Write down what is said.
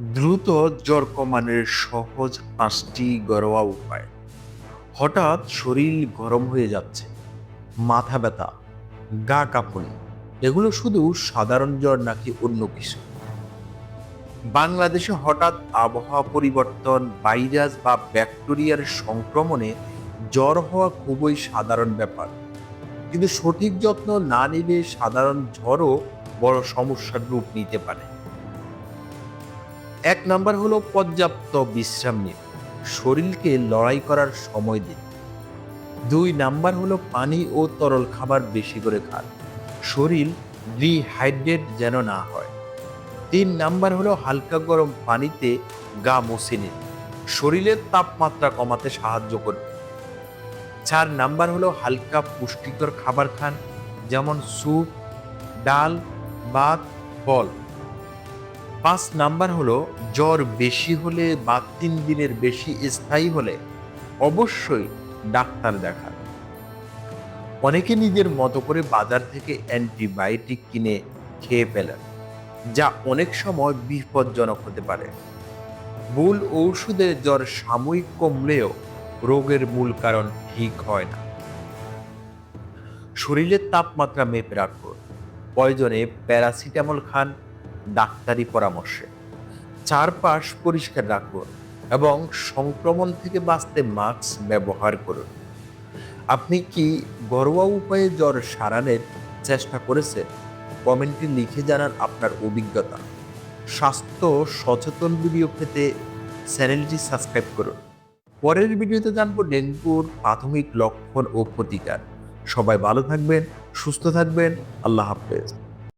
দ্রুত জ্বর কমানোর সহজ পাঁচটি ঘরোয়া উপায়। হঠাৎ শরীর গরম হয়ে যাচ্ছে, মাথা ব্যথা, গা কাঁপুনি, এগুলো শুধু সাধারণ জ্বর নাকি অন্য কিছু। বাংলাদেশে হঠাৎ আবহাওয়া পরিবর্তন, ভাইরাস বা ব্যাকটেরিয়ার সংক্রমণে জ্বর হওয়া খুবই সাধারণ ব্যাপার। কিন্তু সঠিক যত্ন না নিলে সাধারণ জ্বরও বড় সমস্যার রূপ নিতে পারে। এক নাম্বার হলো পর্যাপ্ত বিশ্রাম নিন। শরীরকে লড়াই করার সময় দিন। দুই নাম্বার হলো পানি ও তরল খাবার বেশি করে খান। শরীর ডিহাইড্রেট যেন না হয়। তিন নাম্বার হলো হালকা গরম পানিতে গা মুছে নিন। শরীরের তাপমাত্রা কমাতে সাহায্য করবে। চার নাম্বার হলো হালকা পুষ্টিকর খাবার খান, যেমন স্যুপ, ডাল, ভাত, ফল। পাঁচ নাম্বার হলো, জ্বর বেশি হলে বা তিন দিনের বেশি স্থায়ী হলে অবশ্যই ডাক্তার দেখান। অনেকে নিজের মতো করে বাজার থেকে অ্যান্টিবায়োটিক কিনে খেয়ে ফেলেন, যা অনেক সময় বিপজ্জনক হতে পারে। মূল ঔষধে জ্বর সাময়িক কমলেও রোগের মূল কারণ ঠিক হয় না। শরীরের তাপমাত্রা মেপে রাখুন। প্রয়োজনে প্যারাসিটামল খান ডাক্তারি পরামর্শে। চারপাশ পরিষ্কার রাখুন এবং সংক্রমণ থেকে বাঁচতে মাস্ক ব্যবহার করুন। আপনি কি ঘরোয়া উপায়ে জ্বর সারানোর চেষ্টা করেছেন? কমেন্টে লিখে জানান আপনার অভিজ্ঞতা। স্বাস্থ্য সচেতন ভিডিও পেতে চ্যানেলটি সাবস্ক্রাইব করুন। পরের ভিডিওতে জানব ডেঙ্গুর প্রাথমিক লক্ষণ ও প্রতিকার। সবাই ভালো থাকবেন, সুস্থ থাকবেন, আল্লাহ হাফেজ।